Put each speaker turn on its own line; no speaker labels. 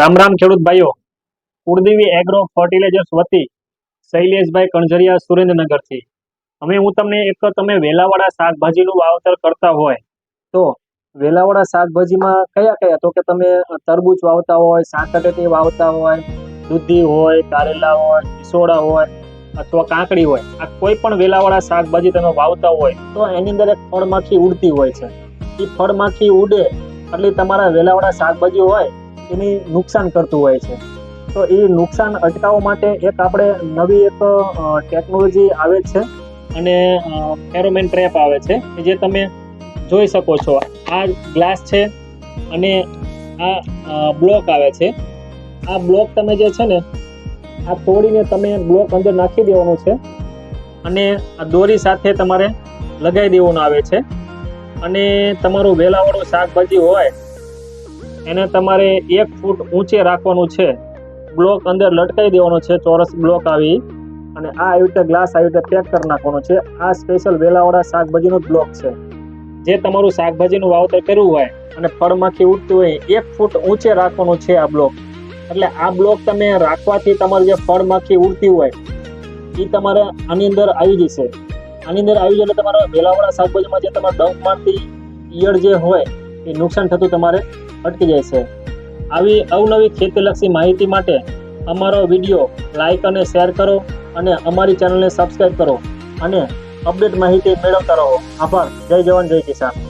રામ રામ ખેડૂત ભાઈઓ. કુળદેવી એગ્રો ફર્ટિલાઇઝર્સ વતી શૈલેષભાઈ કણઝરિયા સુરેન્દ્રનગરથી. હવે હું તમને એક તમે વેલાવાળા શાકભાજીનું વાવતર કરતા હોય, તો વેલાવાળા શાકભાજીમાં કયા કયા? તો કે તમે તરબૂચ વાવતા હોય સાંકટેટી વાવતા હોય, દૂધી હોય, કારેલા હોય ઈસોડા હોય, અથવા કાંકડી હોય, આ કોઈ પણ વેલાવાળા શાકભાજી તમે વાવતા હોય, તો એની અંદર એક ફળમાખી ઉડતી હોય છે. એ ફળમાખી ઉડે એટલે તમારા વેલાવાળા શાકભાજી હોય એની નુકસાન કરતું હોય છે. તો એ નુકસાન અટકાવવા માટે એક આપણે નવી એક ટેકનોલોજી આવે છે અને ફેરોમેન ટ્રેપ આવે છે જે તમે જોઈ શકો છો. આ ગ્લાસ છે અને આ બ્લોક આવે છે. આ બ્લોક તમે જે છે ને, આ તોડીને તમે બ્લોક અંદર નાખી દેવાનો છે અને આ દોરી સાથે તમારે લગાવી દેવાનું આવે છે. અને તમારું વેલાવાળું શાકભાજી હોય એને તમારે એક ફૂટ ઊંચે રાખવાનું છે. બ્લોક અંદર લટકાવી દેવાનો છે, ચોરસ બ્લોક આવી. અને આ આવી રીતે ગ્લાસ આવી રીતે પેક કરી નાખવાનો છે. આ સ્પેશિયલ વેલાવાળા શાકભાજીનો બ્લોક છે. જે તમારું શાકભાજીનું વાવતર કર્યું હોય અને ફળમાંથી ઉઠતું હોય એક ફૂટ ઊંચે રાખવાનું છે આ બ્લોક. એટલે આ બ્લોક તમે રાખવાથી તમારું જે ફળમાંથી ઉડતી હોય, એ તમારે આની અંદર આવી જશે. આની અંદર આવી જાય એટલે તમારા વેલાવાળા શાકભાજીમાં જે તમારા ડંપ મારતી ઈયળ જે હોય, એ નુકસાન થતું તમારે અટકી જાય છે. આવી અવનવી ખેતીલક્ષી માહિતી માટે અમારો વીડિયો લાઇક અને શેર કરો અને અમારી ચેનલને સબસ્ક્રાઈબ કરો અને અપડેટ માહિતી મેળવતા રહો. આભાર. જય જવાન, જય કિસાન.